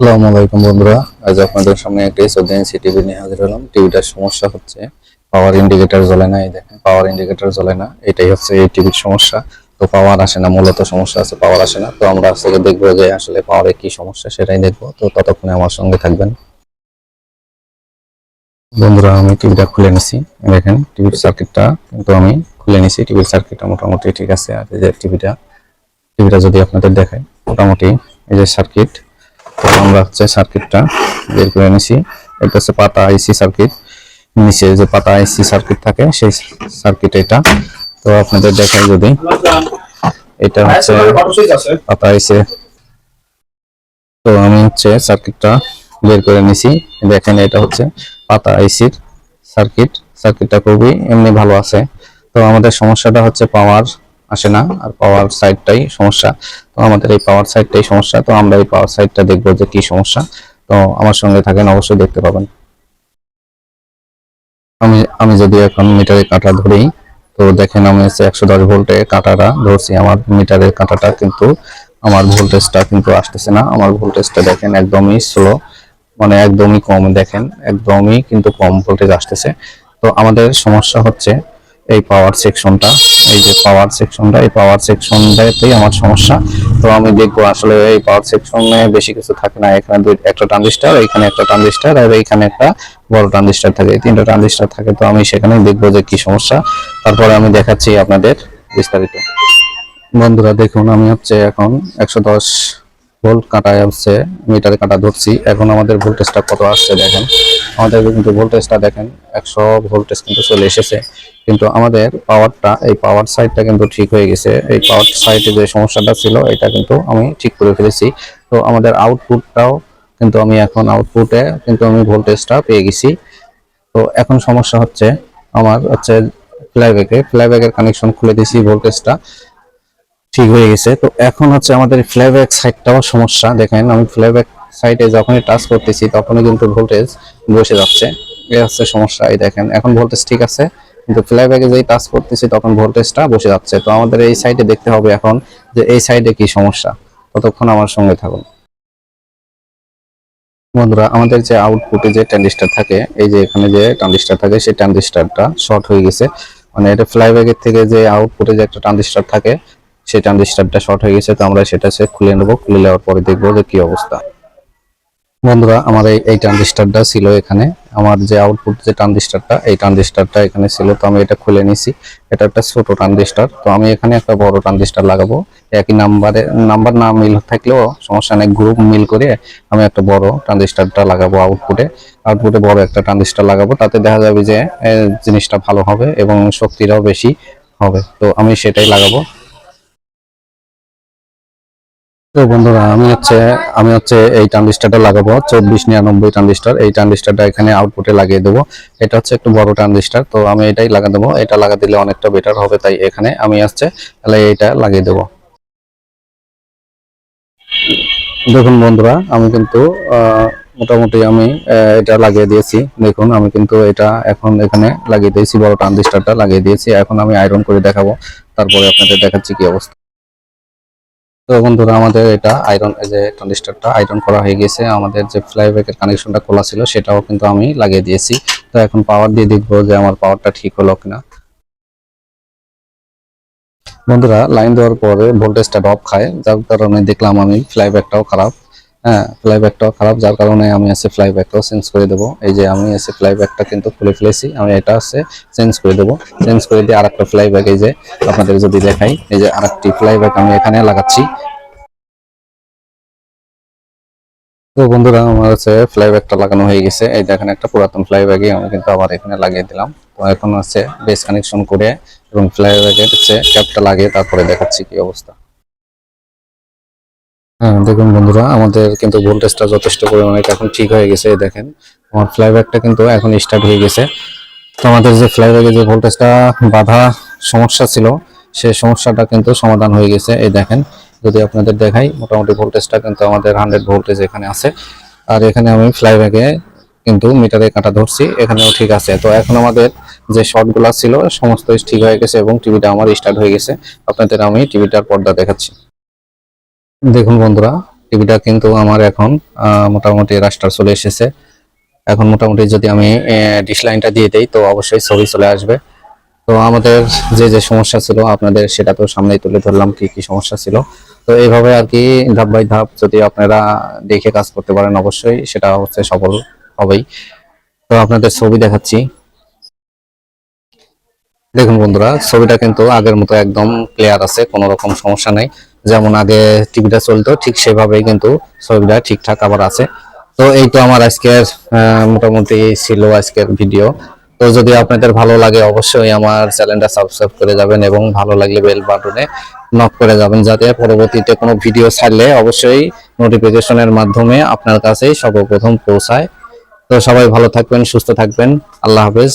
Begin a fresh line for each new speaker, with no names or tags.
আসসালামু আলাইকুম বন্ধুরা। আজ আপনাদের সামনে একটি সৌদিয়ানসি টিভি নিয়ে হাজির হলাম। টিভিটার সমস্যা হচ্ছে পাওয়ার ইন্ডিকেটর জ্বলে না, এই দেখেন পাওয়ার ইন্ডিকেটর জ্বলে না, এটাই হচ্ছে এই টিভির সমস্যা। তো পাওয়ার আসে না, মূলত সমস্যা আছে পাওয়ার আসে না। তো আমরা আজকে দেখব যে আসলে পাওয়ারে কি সমস্যা, সেটাই দেখব। তো ততক্ষণে আমার সঙ্গে থাকবেন। বন্ধুরা, আমি টিভিটা খুলে নিছি। দেখেন টিভির সার্কিটটা কিন্তু আমি খুলে নিছি। টিভির সার্কিটটা মোটামুটি ঠিক আছে। আর এই যে টিভিটা টিভিটা যদি আপনাদের দেখাই, মোটামুটি এই যে সার্কিট আমরা হচ্ছে সার্কিটটা বের করে নিছি। এটা হচ্ছে পাতা আইসি সার্কিট নিচে যে পাতা আইসি সার্কিট থাকে, সেই সার্কিট এটা। তো আপনাদের দেখাই যদি। এটা হচ্ছে পাতা আইসি তো আমি হচ্ছে সার্কিটটা বের করে নিছি। দেখেন এটা হচ্ছে পাতা আইসির সার্কিট সার্কিটটা খুবই এমনি ভালো আছে। তো আমাদের সমস্যাটা হচ্ছে পাওয়ার আসে না, আর পাওয়ার সাইডটাই সমস্যা। তো আমাদের এই পাওয়ার সাইডটাই সমস্যা, তো আমরা এই পাওয়ার সাইডটা দেখব যে কি সমস্যা। তো আমার সঙ্গে থাকেন, অবশ্যই দেখতে পাবেন। আমি আমি যদি এখন মিটারে কাঁটা ধরি, তো দেখেন আমি হচ্ছে একশো দশ ভোল্টে কাঁটাটা ধরছি। আমার মিটারের কাঁটাটা কিন্তু, আমার ভোল্টেজটা কিন্তু আসতেছে না। আমার ভোল্টেজটা দেখেন একদমই স্লো মানে একদমই কম, দেখেন একদমই কিন্তু কম ভোল্টেজ আসতেছে। তো আমাদের সমস্যা হচ্ছে এই পাওয়ার সেকশনটা এই যে পাওয়ার সেকশনটা এই পাওয়ার সেকশনটাতেই আমার সমস্যা। তো আমি দেখব আসলে এই পাওয়ার সেকশনে বেশি কিছু থাকে না, এখানে দুই, একটা ট্রানজিস্টার এখানে একটা ট্রানজিস্টার আর এইখানে একটা বড় ট্রানজিস্টার থাকে। তিনটা ট্রানজিস্টার থাকে, তো আমি সেখানেই দেখব যে কি সমস্যা। তারপরে আমি দেখাচ্ছি আপনাদের বিস্তারিত। বন্ধুরা, দেখুন, আমি হচ্ছে এখন একশো দশ ভোল্ট কাটায় হচ্ছে মিটারে কাটা ধরছি। এখন আমাদের ভোল্টেজটা কত আসছে দেখেন। আমাদের কিন্তু ভোল্টেজটা দেখেন, একশো ভোল্টেজ কিন্তু চলে এসেছে। কিন্তু আমাদের পাওয়ারটা এই পাওয়ার সাইডটা কিন্তু ঠিক হয়ে গেছে। এই পাওয়ার সাইডে যে সমস্যাটা ছিল, এটা কিন্তু আমি ঠিক করে ফেলেছি। তো আমাদের আউটপুটটাও কিন্তু আমি এখন আউটপুটে কিন্তু আমি ভোল্টেজটা পেয়ে গেছি। তো এখন সমস্যা হচ্ছে, আমার হচ্ছে ফ্লাইব্যাকে ফ্লাইব্যাকের কানেকশন খুলে দিয়েছি, ভোল্টেজটা ঠিক হয়ে গেছে। তো এখন হচ্ছে আমাদের ফ্লাইব্যাক সাইডটাও সমস্যা। দেখেন, আমি ফ্লাইব্যাক সাইডে যখনই টাচ করতেছি, তখনই কিন্তু ভোল্টেজ বসে যাচ্ছে। এই হচ্ছে সমস্যা, এই দেখেন, এখন ভোল্টেজ ঠিক আছে, কিন্তু ফ্লাইব্যাকে যেই টাচ করতেছি, তখন ভোল্টেজটা বসে যাচ্ছে। তো আমাদের এই সাইডে দেখতে হবে এখন যে এই সাইডে কি সমস্যা। ততক্ষণ আমার সঙ্গে থাকুন। বন্ধুরা, আমাদের যে আউটপুটে যে ট্রানজিস্টার থাকে, এই যে এখানে যে ট্রানজিস্টার থাকে, সেই ট্রানজিস্টারটা শর্ট হয়ে গেছে। মানে এটা ফ্লাইব্যাগের থেকে যে আউটপুটে যে একটা ট্রানজিস্টার থাকে, সেই ট্রানজিস্টারটা শর্ট হয়ে গেছে। তো আমরা সেটা সে খুলে নেব, খুলে নেওয়ার পরে দেখব যে কি অবস্থা। বন্ধুরা আমার এই ট্রানজিস্টারটা ছিল এখানে। আমার যে আউটপুট যে ট্রানজিস্টারটা, এই ট্রানজিস্টারটা এখানে ছিল। তো আমি এটা খুলে নিছি। এটা একটা ছোট ট্রানজিস্টার। তো আমি এখানে একটা বড় ট্রানজিস্টার লাগাবো। একই নাম্বারে, নাম্বার না মিল থাকলেও সমস্যা নেই। গ্রুপ মিল করে আমি একটা বড় ট্রানজিস্টারটা লাগাবো আউটপুটে আউটপুটে বড় একটা ট্রানজিস্টার লাগাবো। তাতে দেখা যাবে যে জিনিসটা ভালো হবে এবং শক্তিটাও বেশি হবে। তো আমি সেটাই লাগাবো। তো বন্ধুরা, আমি হচ্ছে আমি হচ্ছে এই ট্রানজিস্টারটা লাগাবো, চব্বিশ নিরানব্বই ট্রানজিস্টার। এই ট্রানজিস্টারটা এখানে আউটপুটে লাগিয়ে দেবো। এটা হচ্ছে একটু বড় ট্রানজিস্টার, তো আমি এটাই লাগা দেবো। এটা লাগা দিলে অনেকটা বেটার হবে, তাই এখানে আমি হচ্ছে তাহলে এইটা লাগিয়ে দেবো। দেখুন বন্ধুরা, আমি কিন্তু মোটামুটি আমি এটা লাগিয়ে দিয়েছি। দেখুন, আমি কিন্তু এটা এখন এখানে লাগিয়ে দিয়েছি, বড় ট্রানজিস্টারটা লাগিয়ে দিয়েছি। এখন আমি আয়রন করে দেখাবো। তারপরে আপনাদের দেখাচ্ছি কি অবস্থা। তো বন্ধুরা, আমাদের এটা আয়রন যে ট্রানজিস্টারটা আয়রন করা হয়ে গেছে। আমাদের যে ফ্লাইব্যাকের কানেকশনটা খোলা ছিল, সেটাও কিন্তু আমি লাগিয়ে দিয়েছি। তো এখন পাওয়ার দিয়ে দেখব যে আমার পাওয়ারটা ঠিক হলো কিনা। বন্ধুরা লাইন দেওয়ার পরে ভোল্টেজটা ড্রপ খায়। যার কারণে দেখলাম আমি ফ্লাইব্যাকটাও খারাপ। হ্যাঁ ফ্লাইব্যাকটাও খারাপ, যার কারণে আমি এসে ফ্লাইব্যাকটাও চেঞ্জ করে দেবো। এই যে আমি এসে ফ্লাইব্যাকটা কিন্তু খুলে ফেলেছি, আমি এটা হচ্ছে চেঞ্জ করে দেবো। চেঞ্জ করে দিয়ে আরেকটা ফ্লাইব্যাক এই যে আপনাদের যদি দেখাই, এই যে আরেকটি ফ্লাইব্যাক আমি এখানে লাগাচ্ছি। তো বন্ধুরা, আমার হচ্ছে ফ্লাইব্যাকটা লাগানো হয়ে গেছে। এই দেখেন একটা পুরাতন ফ্লাইব্যাগই আমি কিন্তু আবার এখানে লাগিয়ে দিলাম। তো এখন হচ্ছে বেস কানেকশন করে এবং ফ্লাইব্যাগের হচ্ছে ক্যাপটা লাগিয়ে তারপরে দেখাচ্ছি কি অবস্থা। হ্যাঁ দেখুন বন্ধুরা, আমাদের কিন্তু ভোল্টেজটা যথেষ্ট পরিমাণে এখন ঠিক হয়ে গেছে দেখেন। আমার ফ্লাইব্যাকটা কিন্তু এখন স্টার্ট হয়ে গেছে। তো আমাদের যে ফ্লাইব্যাগে যে ভোল্টেজটা বাধা সমস্যা ছিল, সেই সমস্যাটা কিন্তু সমাধান হয়ে গেছে, এই দেখেন। যদি আপনাদের দেখাই, মোটামুটি ভোল্টেজটা কিন্তু আমাদের হান্ড্রেড ভোল্টেজ এখানে আছে। আর এখানে আমি ফ্লাইব্যাগে কিন্তু মিটারে কাটা ধরছি, এখানেও ঠিক আছে। তো এখন আমাদের যে শর্টগুলো ছিল, সমস্ত ঠিক হয়ে গেছে এবং টিভিটা আমার স্টার্ট হয়ে গেছে। আপনাদের আমি টিভিটার পর্দা দেখাচ্ছি। দেখুন বন্ধুরা, টিভিটা কিন্তু আমার এখন মোটামুটি রাস্টার চলে এসেছে। এখন মোটামুটি যদি আমি ডিশ লাইনটা দিয়ে দেই, তো অবশ্যই ছবি চলে আসবে। তো আমাদের যে যে সমস্যা ছিল, আপনাদের সেটা তো সামনেই তুলে ধরলাম, কি কি সমস্যা ছিল। তো এইভাবে আর কি ধাপ বাই ধাপ যদি আপনারা দেখে কাজ করতে পারেন, অবশ্যই সেটা হচ্ছে সফল হবেই। তো আপনাদের ছবি দেখাচ্ছি। দেখুন বন্ধুরা, ছবিটা কিন্তু আগের মতো একদম ক্লিয়ার আছে, কোনো রকম সমস্যা নেই। যেমন আগে টিভিটা চলতো, ঠিক সেভাবেই কিন্তু ছবিটা ঠিকঠাক আবার আছে। তো এই তো আমার আজকের মোটামুটি ছিল আজকের ভিডিও তো যদি আপনাদের ভালো লাগে, অবশ্যই আমার চ্যানেলটা সাবস্ক্রাইব করে যাবেন এবং ভালো লাগলে বেল বাটনে নক করে যাবেন, যাতে পরবর্তীতে কোনো ভিডিও ছাড়লে অবশ্যই নোটিফিকেশনের মাধ্যমে আপনার কাছে সর্বপ্রথম পৌঁছায়। তো সবাই ভালো থাকবেন, সুস্থ থাকবেন। আল্লাহ হাফেজ।